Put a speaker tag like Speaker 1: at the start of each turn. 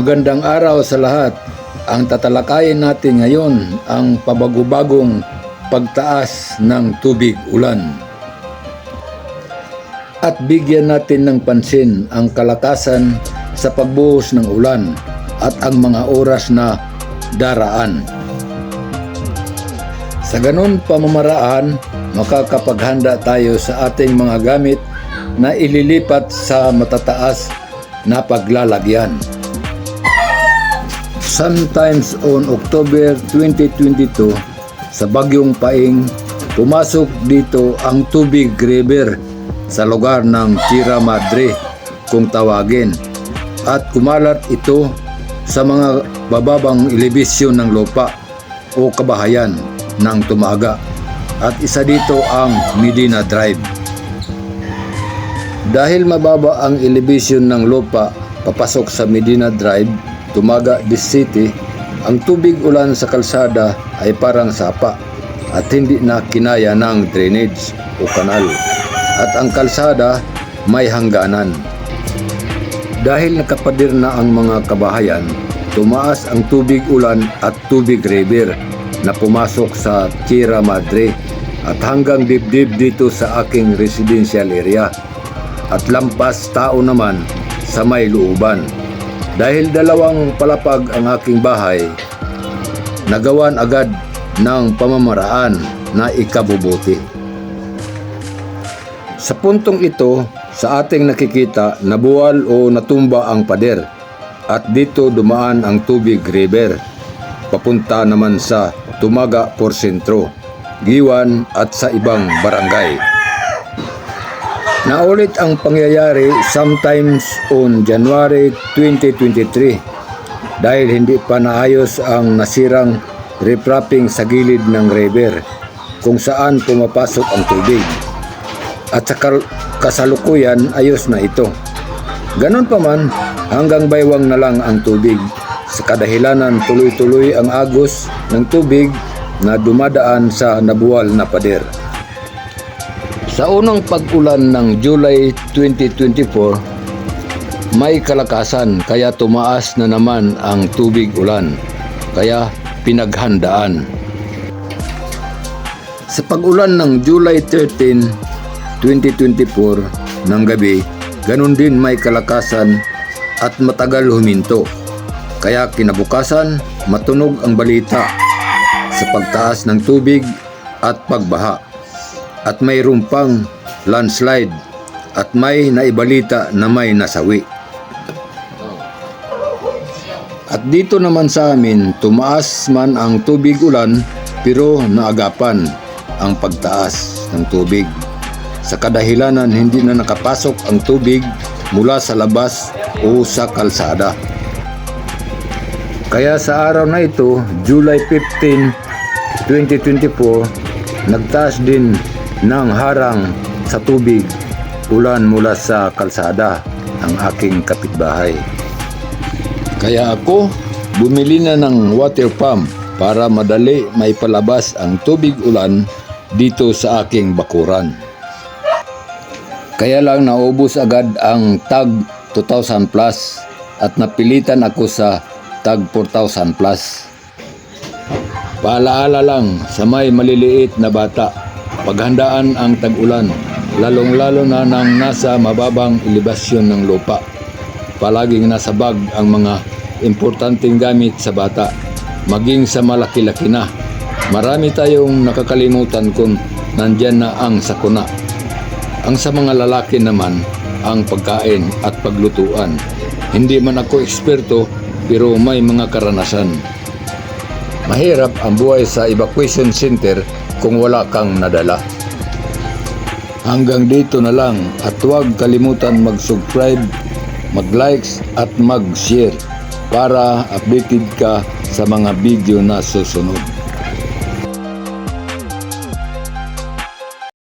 Speaker 1: Magandang araw sa lahat. Ang tatalakayin natin ngayon ang pabago-bagong pagtaas ng tubig ulan. At bigyan natin ng pansin ang kalakasan sa pagbuhos ng ulan at ang mga oras na daraan. Sa ganun pamamaraan, makakapaghanda tayo sa ating mga gamit na ililipat sa matataas na paglalagyan. Sometimes on October 2022, sa Bagyong Paing, pumasok dito ang tubig river sa lugar ng Tierra Madre kung tawagin at kumalat ito sa mga bababang elevasyon ng lupa o kabahayan ng Tumaga at isa dito ang Medina Drive. Dahil mababa ang elevation ng lupa papasok sa Medina Drive, Tumaga City, ang tubig ulan sa kalsada ay parang sapa at hindi na kinaya ng drainage o kanal. At ang kalsada may hangganan. Dahil nakapadir na ang mga kabahayan, tumaas ang tubig ulan at tubig river na pumasok sa Tierra Madre at hanggang dibdib dito sa aking residential area at lampas tao naman sa may looban. Dahil dalawang palapag ang aking bahay, nagawan agad ng pamamaraan na ikabubuti. Sa puntong ito, sa ating nakikita, nabuwal o natumba ang pader at dito dumaan ang tubig river papunta naman sa Tumaga por Sentro, Giwan at sa ibang barangay. Naulit ang pangyayari sometimes on January 2023 dahil hindi pa naayos ang nasirang repropping sa gilid ng river kung saan pumapasok ang tubig. At sa kasalukuyan ayos na ito. Ganon pa man, hanggang baywang na lang ang tubig. Sa kadahilanan tuloy-tuloy ang agos ng tubig na dumadaan sa nabuwal na pader. Sa unang pag-ulan ng July 2024, may kalakasan kaya tumaas na naman ang tubig ulan, kaya pinaghandaan. Sa pag-ulan ng July 13, 2024 ng gabi, ganun din may kalakasan at matagal huminto. Kaya kinabukasan, matunog ang balita sa pagtaas ng tubig at pagbaha. At may rumpang landslide at may naibalita na may nasawi. At dito naman sa amin, tumaas man ang tubig ulan pero naagapan ang pagtaas ng tubig. Sa kadahilanan hindi na nakapasok ang tubig mula sa labas o sa kalsada. Kaya sa araw na ito, July 15, 2024, nagtaas din ng harang sa tubig ulan mula sa kalsada ang aking kapitbahay. Kaya ako, bumili na ng water pump para madali may palabas ang tubig ulan dito sa aking bakuran. Kaya lang naubos agad ang tag 2,000 plus at napilitan ako sa tag 4,000 plus. Paalaala lang sa may maliliit na bata, paghandaan ang tag-ulan, lalong-lalo na nang nasa mababang elevasyon ng lupa. Palaging nasa bag ang mga importanteng gamit sa bata, maging sa malaki-laki na. Marami tayong nakakalimutan kung nandyan na ang sakuna. Ang sa mga lalaki naman, ang pagkain at paglutuan. Hindi man ako eksperto, pero may mga karanasan. Mahirap ang buhay sa evacuation center kung wala kang nadala. Hanggang dito na lang at huwag kalimutan mag-subscribe, mag-likes at mag-share para updated ka sa mga video na susunod.